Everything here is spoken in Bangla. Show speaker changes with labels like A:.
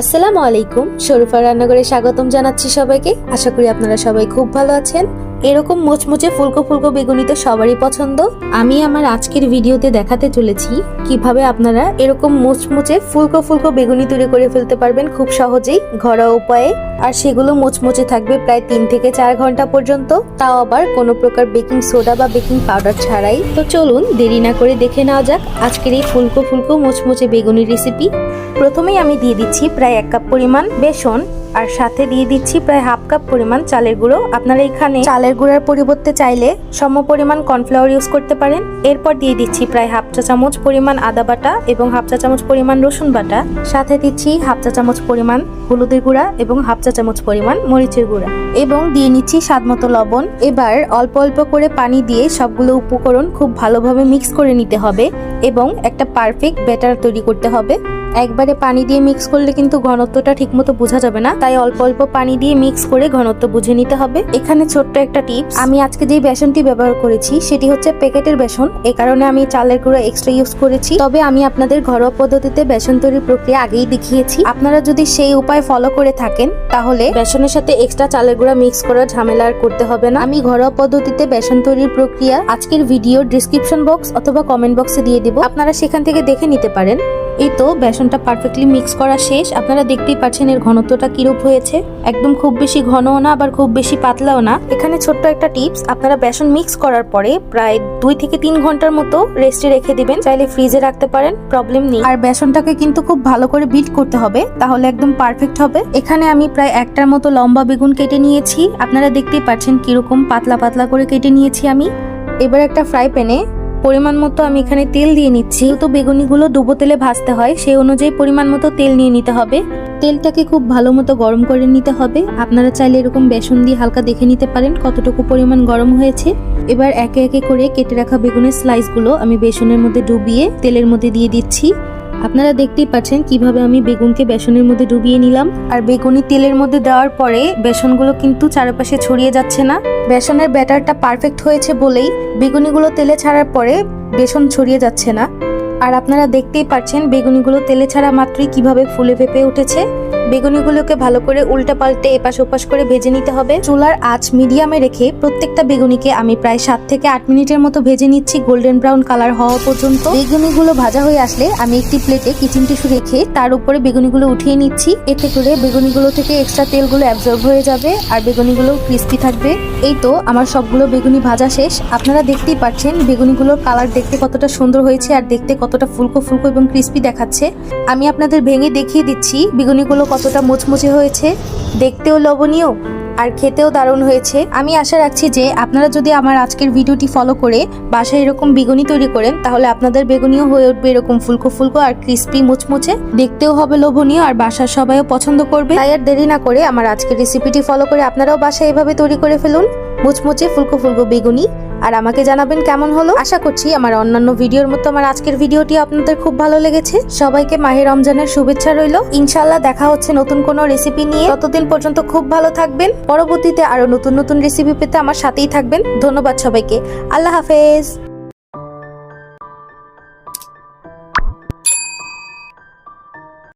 A: আসসালামু আলাইকুম শরীফা রান্নাঘরে স্বাগতম জানাচ্ছি সবাইকে। আশা করি আপনারা সবাই খুব ভালো আছেন। এরকম মুচমুচে ফুলকো ফুলকো বেগুনি তো সবারই পছন্দ। আমি আমার আজকের ভিডিওতে দেখাতে চলেছি কীভাবে আপনারা এরকম মুচমুচে ফুলকো ফুলকো বেগুনি তৈরি করে ফেলতে পারবেন খুব সহজেই ঘরোয়া উপায়ে। আর সেগুলো মুচমুচে থাকবে প্রায় তিন থেকে চার ঘণ্টা পর্যন্ত। তাও আবার কোনো প্রকার বেকিং সোডা বা বেকিং পাউডার ছাড়াই। তো চলুন দেরি না করে দেখে নেওয়া যাক আজকের এই ফুলকো ফুলকো মুচমুচে বেগুনি রেসিপি। প্রথমেই আমি দিয়ে দিচ্ছি প্রায় এক কাপ পরিমাণ বেসন। আর সাথে দিয়ে দিচ্ছি প্রায় হাফ কাপ পরিমাণ চালের গুঁড়ো। আপনারা এখানে চালের গুঁড়ার পরিবর্তে চাইলে সম পরিমাণ কর্নফ্লাওয়ার ইউজ করতে পারেন। এরপর দিয়ে দিচ্ছি প্রায় হাফ চা চামচ পরিমাণ আদা বাটা এবং হাফ চা চামচ পরিমাণ রসুন বাটা। সাথে দিচ্ছি হাফ চা চামচ পরিমাণ হলুদের গুঁড়া এবং হাফ চা চামচ পরিমাণ মরিচের গুঁড়া। এবং দিয়ে নিচ্ছি স্বাদ মতো লবণ। এবার অল্প অল্প করে পানি দিয়ে সবগুলো উপকরণ খুব ভালোভাবে মিক্স করে নিতে হবে এবং একটা পারফেক্ট ব্যাটার তৈরি করতে হবে। একবারে পানি দিয়ে মিক্স করলে কিন্তু ঘনত্বটা ঠিকমতো বোঝা যাবে না। তাই অল্প অল্প পানি দিয়ে মিক্স করে ঘনত্ব বুঝে নিতে হবে। এখানে ছোট্ট একটা টিপস। আমি আজকে যে বেসনটি ব্যবহার করেছি, সেটি হচ্ছে প্যাকেটের বেসন। এ কারণে আমি চালের গুঁড়ো এক্সট্রা ইউজ করেছি। তবে আমি আপনাদের ঘরোয়া পদ্ধতিতে বেসন তৈরির প্রক্রিয়া আগেই দেখিয়েছি। আপনারা যদি সেই উপায় ফলো করে থাকেন, তাহলে বেসনের সাথে এক্সট্রা চালের গুঁড়া মিক্স করার ঝামেলা আর করতে হবে না। আমি ঘরোয়া পদ্ধতিতে বেসন তৈরির প্রক্রিয়া আজকের ভিডিও ডিসক্রিপশন বক্স অথবা কমেন্ট বক্সে দিয়ে দিব। আপনারা সেখান থেকে দেখে নিতে পারেন। এই তো বেসনটা পারফেক্টলি মিক্স করা শেষ। আপনারা দেখতেই পাচ্ছেন এর ঘনত্বটা কিরূপ হয়েছে। একদম খুব বেশি ঘনও না, আবার খুব বেশি পাতলাও না। এখানে ছোট্ট একটা টিপস আপনারা বেসন মিক্স করার পরে প্রায় দুই থেকে তিন ঘণ্টার মতো রেস্টে রেখে দিবেন। চাইলে ফ্রিজে রাখতে পারেন প্রবলেম নেই। আর বেসনটাকে কিন্তু খুব ভালো করে বিট করতে হবে, তাহলে একদম পারফেক্ট হবে। এখানে আমি প্রায় একটার মতো লম্বা বেগুন কেটে নিয়েছি। আপনারা দেখতেই পাচ্ছেন কীরকম পাতলা পাতলা করে কেটে নিয়েছি আমি। এবার একটা ফ্রাই প্যানে পরিমাণ মতো আমি এখানে তেল দিয়ে নিচ্ছি। তো বেগুনিগুলো ডুবো তেলে ভাজতে হয়, সেই অনুযায়ী পরিমাণ মতো তেল নিয়ে নিতে হবে। তেলটাকে খুব ভালো মতো গরম করে নিতে হবে। আপনারা চাইলে এরকম বেসন দিয়ে হালকা দেখে নিতে পারেন কতটুকু পরিমাণ গরম হয়েছে। এবার একে একে করে কেটে রাখা বেগুনের স্লাইসগুলো আমি বেসনের মধ্যে ডুবিয়ে তেলের মধ্যে দিয়ে দিচ্ছি। আপনারা দেখতেই পাচ্ছেন কীভাবে আমি বেগুনকে বেসনের মধ্যে ডুবিয়ে নিলাম। আর বেগুনি তেলের মধ্যে দেওয়ার পরে বেসনগুলো কিন্তু চারপাশে ছড়িয়ে যাচ্ছে না। বেসনের ব্যাটারটা পারফেক্ট হয়েছে বলেই বেগুনিগুলো তেলে ছাড়ার পরে বেসন ছড়িয়ে যাচ্ছে না। আর আপনারা দেখতেই পাচ্ছেন বেগুনিগুলো তেলে ছাড়া মাত্রই কীভাবে ফুলে ফেপে উঠেছে। বেগুনিগুলোকে ভালো করে উল্টা পাল্টে এপাশ ওপাশ করে ভেজে নিতে হবে। চুলার আঁচ মিডিয়ামে রেখে প্রত্যেকটা বেগুনিকে আমি প্রায় সাত থেকে আট মিনিটের মতো ভেজে নিচ্ছি গোল্ডেন ব্রাউন কালার হওয়া পর্যন্ত। বেগুনিগুলো ভাজা হয়ে আসলে আমি একটি প্লেটে কিচেন টিস্যু রেখে তার উপরে বেগুনিগুলো উঠিয়ে নিচ্ছি। এতে করে বেগুনিগুলো থেকে এক্সট্রা তেলগুলো অ্যাবজর্ব হয়ে যাবে আর বেগুনিগুলো ক্রিস্পি থাকবে। এই তো আমার সবগুলো বেগুনি ভাজা শেষ। আপনারা দেখতেই পাচ্ছেন বেগুনিগুলোর কালার দেখতে কতটা সুন্দর হয়েছে আর দেখতে কতটা ফুলকো ফুলকো এবং ক্রিস্পি দেখাচ্ছে। আমি আপনাদের ভেঙে দেখিয়ে দিচ্ছি বেগুনিগুলো কতটা মুচমুচে হয়েছে, দেখতেও লবণীয় আর খেতেও দারুণ হয়েছে। আমি আশা রাখছি যে আপনারা যদি আমার আজকের ভিডিওটি ফলো করে বাসায় এরকম বেগুনি তৈরি করেন, তাহলে আপনাদের বেগুনিও হয়ে উঠবে এরকম ফুলকো ফুলকো আর ক্রিস্পি মুচমুচে। দেখতেও হবে লোভনীয় আর বাসার সবাইও পছন্দ করবে। তাই আর দেরি না করে আমার আজকের রেসিপিটি ফলো করে আপনারাও বাসায় এভাবে তৈরি করে ফেলুন। মুচমুচে ফুলকো ফুলকো বেগুনি আর আমাকে জানাবেন কেমন হলো? আশা করছি আমার অন্যান্য ভিডিওর মতো আমার আজকের ভিডিওটি আপনাদের খুব ভালো লেগেছে। সবাইকে মাহের রমজানের শুভেচ্ছা রইল। ইনশাল্লাহ দেখা হচ্ছে নতুন কোনো রেসিপি নিয়ে। ততদিন পর্যন্ত খুব ভালো থাকবেন। পরবর্তীতে আরও নতুন নতুন রেসিপি পেতে আমার সাথেই থাকবেন। ধন্যবাদ সবাইকে। আল্লাহ হাফেজ।